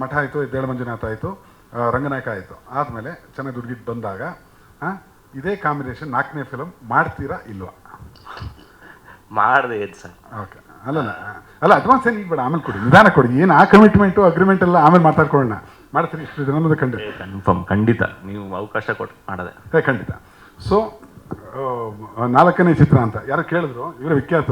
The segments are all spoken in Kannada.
ಮಠ ಆಯಿತು ದೇಳ ಮಂಜುನಾಥ ಆಯಿತು ರಂಗನಾಯಕ ಆಯಿತು. ಆದಮೇಲೆ ಚೆನ್ನಾಗಿ ದುಡ್ಗಿದ್ದು ಬಂದಾಗ ಇದೇ ಕಾಂಬಿನೇಷನ್ ನಾಲ್ಕನೇ ಫಿಲಮ್ ಮಾಡ್ತೀರಾ ಇಲ್ವಾ? ಮಾಡಿದೆ ಸರ್. ಓಕೆ ಅಲ್ಲಲ್ಲ ಅಲ್ಲ ಅಡ್ವಾನ್ಸ್ ಏನು ಈಗ ಬೇಡ ಆಮೇಲೆ ಕೊಡಿ ನಿಧಾನ ಕೊಡಿ ಏನು ಆ ಕಮಿಟ್ಮೆಂಟು ಅಗ್ರಿಮೆಂಟ್ ಎಲ್ಲ ಆಮೇಲೆ ಮಾತಾಡ್ಕೊಳ್ಳೋಣ. ಮಾಡ್ತೀರಿ ಇಷ್ಟು ಜನ ಅನ್ನೋದು ಖಂಡಿತ ಕನ್ಫರ್ಮ್ ಖಂಡಿತ. ನೀವು ಅವಕಾಶ ಕೊಟ್ಟು ಮಾಡದೆ. ಖಂಡಿತ. ಸೊ ನಾಲ್ಕನೇ ಚಿತ್ರ ಅಂತ ಯಾರೋ ಕೇಳಿದ್ರು ಇವರ ವಿಖ್ಯಾತ.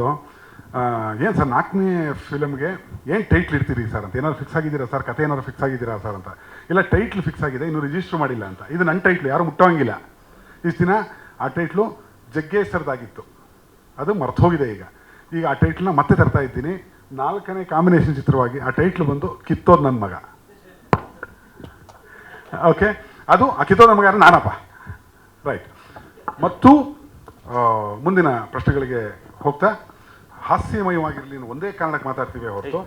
ಏನು ಸರ್, ನಾಲ್ಕನೇ ಫಿಲಮ್ಗೆ ಏನು ಟೈಟ್ಲ್ ಇಡ್ತೀರಿ ಸರ್ ಅಂತ? ಏನಾದ್ರು ಫಿಕ್ಸ್ ಆಗಿದ್ದೀರಾ ಸರ್? ಕತೆ ಏನಾದ್ರು ಫಿಕ್ಸ್ ಆಗಿದ್ದೀರಾ ಸರ್ ಅಂತ? ಇಲ್ಲ ಟೈಟ್ಲ್ ಫಿಕ್ಸ್ ಆಗಿದೆ, ಇನ್ನು ರಿಜಿಸ್ಟರ್ ಮಾಡಿಲ್ಲ ಅಂತ. ಇದು ನನ್ನ ಟೈಟ್ಲು ಯಾರು ಮುಟ್ಟೋಂಗಿಲ್ಲ. ಇಷ್ಟು ದಿನ ಆ ಟೈಟ್ಲು ಜಗ್ಗೇಶ್ವರದಾಗಿತ್ತು. ಅದು ಮರ್ತೋಗಿದೆ ಈಗ. ಈಗ ಆ ಟೈಟ್ಲನ್ನ ಮತ್ತೆ ತರ್ತಾ ಇದ್ದೀನಿ. ನಾಲ್ಕನೇ ಕಾಂಬಿನೇಷನ್ ಚಿತ್ರವಾಗಿ ಆ ಟೈಟ್ಲ್ ಬಂದು ಕಿತ್ತೋದು ನನ್ನ ಮಗ. ಓಕೆ ಅದು ಆ ಕಿತ್ತೋದ ಮಗ ನಾನಪ್ಪ. ರೈಟ್ ಮತ್ತು ಮುಂದಿನ ಪ್ರಶ್ನೆಗಳಿಗೆ ಹೋಗ್ತಾ ಹಾಸ್ಯಮಯವಾಗಿರಲಿ ಒಂದೇ ಕಾರಣಕ್ಕೆ ಮಾತಾಡ್ತೀವಿ ಹೊರತು.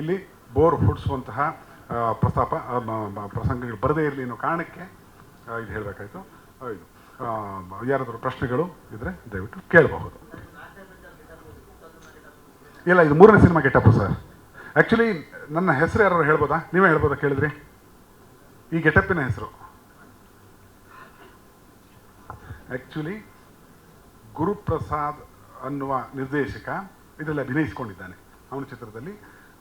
ಇಲ್ಲಿ ಬೋರ್ ಹುಡ್ಸುವಂತಹ ಪ್ರಸ್ತಾಪ ಪ್ರಸಂಗಗಳು ಬರದೇ ಇರಲಿ ಅನ್ನೋ ಕಾರಣಕ್ಕೆ ಇದು ಹೇಳಬೇಕಾಯ್ತು. ಇದು ಯಾರಾದರೂ ಪ್ರಶ್ನೆಗಳು ಇದ್ರೆ ದಯವಿಟ್ಟು ಕೇಳಬಹುದು. ಇಲ್ಲ, ಇದು ಮೂರನೇ ಸಿನಿಮಾ ಗೆಟಪ್ಪು ಸರ್. ಆ್ಯಕ್ಚುಲಿ ನನ್ನ ಹೆಸರು ಯಾರು ಹೇಳ್ಬೋದಾ? ನೀವೇ ಹೇಳ್ಬೋದಾ ಕೇಳಿದ್ರಿ? ಈ ಗೆಟಪ್ಪಿನ ಹೆಸರು. ಆ್ಯಕ್ಚುಲಿ ಗುರುಪ್ರಸಾದ್ ಅನ್ನುವ ನಿರ್ದೇಶಕ ಇದರಲ್ಲಿ ಅಭಿನಯಿಸಿಕೊಂಡಿದ್ದಾನೆ. ಅವನ ಚಿತ್ರದಲ್ಲಿ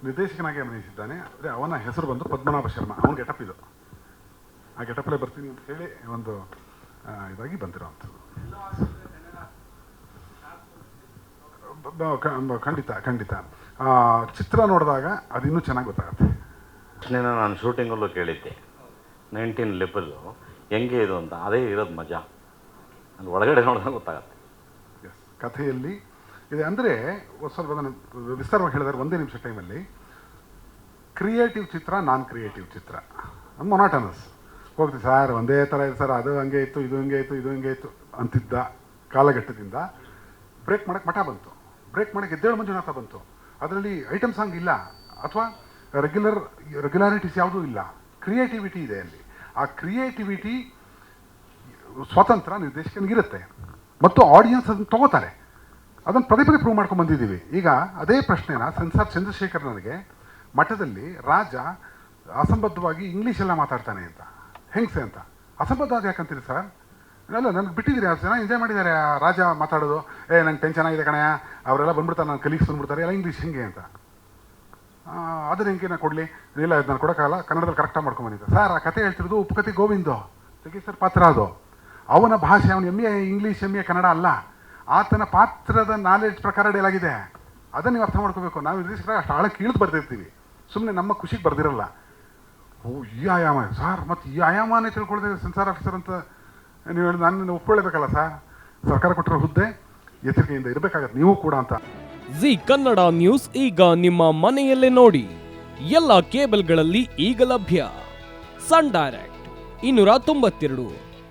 ನಿರ್ದೇಶಕನಾಗಿ ಅಭಿನಯಿಸಿದ್ದಾನೆ. ಅದೇ ಅವನ ಹೆಸರು ಬಂದು ಪದ್ಮನಾಭ ಶರ್ಮಾ. ಅವನ ಗೆಟಪ್ ಇದು. ಆ ಗೆಟಪ್ಲೇ ಬರ್ತೀನಿ ಅಂತ ಹೇಳಿ ಒಂದು ಇದಾಗಿ ಬಂದಿರೋವಂಥದ್ದು. ಖಂಡಿತ ಖಂಡಿತ. ಚಿತ್ರ ನೋಡಿದಾಗ ಅದಿನ್ನೂ ಚೆನ್ನಾಗಿ ಗೊತ್ತಾಗುತ್ತೆ. ನೇನ ನಾನು ಶೂಟಿಂಗಲ್ಲೂ ಕೇಳಿದ್ದೆ. ನೈನ್ಟೀನ್ ಲೆವೆಲ್ಲು ಹೆಂಗೆ ಇದು ಅಂತ. ಅದೇ ಇರೋದು ಮಜಾ. ಒಳಗಡೆ ನೋಡಿದಾಗ ಗೊತ್ತಾಗತ್ತೆ. ಕಥೆಯಲ್ಲಿ ಇದೆ. ಅಂದರೆ ಸ್ವಲ್ಪ ನಾನು ವಿಸ್ತಾರವಾಗಿ ಹೇಳಿದಾರೆ ಒಂದೇ ನಿಮಿಷ ಟೈಮಲ್ಲಿ ಕ್ರಿಯೇಟಿವ್ ಚಿತ್ರ ನಾನ್ ಕ್ರಿಯೇಟಿವ್ ಚಿತ್ರ ಮೊನಾಟನಸ್ ಹೋಗ್ತೀವಿ ಸರ್, ಒಂದೇ ಥರ ಇದೆ, ಸರ್, ಅದು ಹಂಗೆ ಇತ್ತು, ಇದು ಹಂಗೆ ಇತ್ತು, ಇದು ಹಂಗೆ ಇತ್ತು ಅಂತಿದ್ದ ಕಾಲಘಟ್ಟದಿಂದ ಬ್ರೇಕ್ ಮಾಡಕ್ಕೆ ಮಠ ಬಂತು. ಬ್ರೇಕ್ ಮಾಡಕ್ಕೆ ಎದ್ದೇಳು ಮಂಜುನಾಥ ಬಂತು. ಅದರಲ್ಲಿ ಐಟಮ್ ಸಾಂಗ್ ಇಲ್ಲ. ಅಥವಾ ರೆಗ್ಯುಲರ್ ರೆಗ್ಯುಲಾರಿಟೀಸ್ ಯಾವುದೂ ಇಲ್ಲ. ಕ್ರಿಯೇಟಿವಿಟಿ ಇದೆ ಅಲ್ಲಿ. ಆ ಕ್ರಿಯೇಟಿವಿಟಿ ಸ್ವತಂತ್ರ ನಿರ್ದೇಶಕನಿಗಿರುತ್ತೆ. ಮತ್ತು ಆಡಿಯನ್ಸ್ ಅದನ್ನು ತಗೋತಾರೆ. ಅದನ್ನು ಪದೇ ಪದೇ ಪ್ರೂವ್ ಮಾಡ್ಕೊಂಡು ಬಂದಿದ್ದೀವಿ. ಈಗ ಅದೇ ಪ್ರಶ್ನೆನ ಸೆನ್ಸಾರ್ ಚಂದ್ರಶೇಖರ್ ನನಗೆ ಮಠದಲ್ಲಿ ರಾಜ ಅಸಂಬದ್ಧವಾಗಿ ಇಂಗ್ಲೀಷೆಲ್ಲ ಮಾತಾಡ್ತಾನೆ ಅಂತ. ಹೆಂಗ್ಸೆ ಅಂತ? ಅಸಂಬದ್ಧ ಅದು ಯಾಕಂತೀರಿ ಸರ್ ಅಲ್ಲ ನನಗೆ ಬಿಟ್ಟಿದ್ದೀರಿ ಅಷ್ಟು ಜನ ಎಂಜಾಯ್ ಮಾಡಿದ್ದಾರೆ ಆ ರಾಜ ಮಾತಾಡೋದು. ಏ ನಂಗೆ ಟೆನ್ಷನ್ ಆಗಿದೆ ಕಣಯ್ಯ. ಅವರೆಲ್ಲ ಬಂದ್ಬಿಡ್ತಾರೆ ನನ್ನ ಕಲೀಗ್ಸ್ ಬಂದ್ಬಿಡ್ತಾರೆ ಎಲ್ಲ ಇಂಗ್ಲೀಷ್ ಹಿಂಗೆ ಅಂತ. ಆ, ಅದನ್ನ ಹೆಂಗೆ ನಾನು ಕೊಡಲಿ? ಇಲ್ಲ ನಾನು ಕೊಡೋಕ್ಕಾಗಲ್ಲ. ಕನ್ನಡದಲ್ಲಿ ಕರೆಕ್ಟಾಗಿ ಮಾಡ್ಕೊಂಬಂದಿದ್ದೆ ಸರ್ ಆ ಕತೆ ಹೇಳ್ತಿರೋದು ಉಪಕತೆ ಗೋವಿಂದು? ಜಗೇಶ್ವರ್ ಪಾತ್ರ ಅದು. ಅವನ ಭಾಷೆ ಅವನ M A English M A Kannada ಅಲ್ಲ. ಆತನ ಪಾತ್ರದ ನಾಲೆಡ್ಜ್ ಪ್ರಕಾರ ಡೇಲಾಗಿದೆ. ಅದನ್ನು ನೀವು ಅರ್ಥ ಮಾಡ್ಕೋಬೇಕು. ನಾವು ನಿರ್ದೇಶಕರಾಗಿ ಅಷ್ಟು ಆಳಕ್ಕೆ ಇಳಿದು ಬರ್ತಿರ್ತೀವಿ ಸುಮ್ಮನೆ ನಮ್ಮ ಖುಷಿಗೆ ಬರ್ದಿರಲ್ಲ. ಓ, ಈ ಆಯಾಮ. ಸರ್, ಮತ್ತು ಈ ಆಯಾಮನೇ ತಿಳ್ಕೊಳ್ದೆ ಸೆನ್ಸಾರ್ ಆಫೀಸರ್ ಅಂತ ನೀವು ಹೇಳಿ ನಾನು ಒಪ್ಕೊಳ್ಳೇಬೇಕಲ್ಲ ಸರ್? ಸರ್ಕಾರ ಕೊಟ್ಟಿರೋ ಹುದ್ದೆ ಎಚ್ಚರಿಕೆಯಿಂದ ಇರಬೇಕಾಗತ್ತೆ. ನೀವು ಕೂಡ ಅಂತ. ಜಿ ಕನ್ನಡ ನ್ಯೂಸ್ ಈಗ ನಿಮ್ಮ ಮನೆಯಲ್ಲೇ ನೋಡಿ. ಎಲ್ಲ ಕೇಬಲ್ಗಳಲ್ಲಿ ಈಗ ಲಭ್ಯ. ಸನ್ ಡೈರೆಕ್ಟ್ ಇನ್ನೂರ ತೊಂಬತ್ತೆರಡು.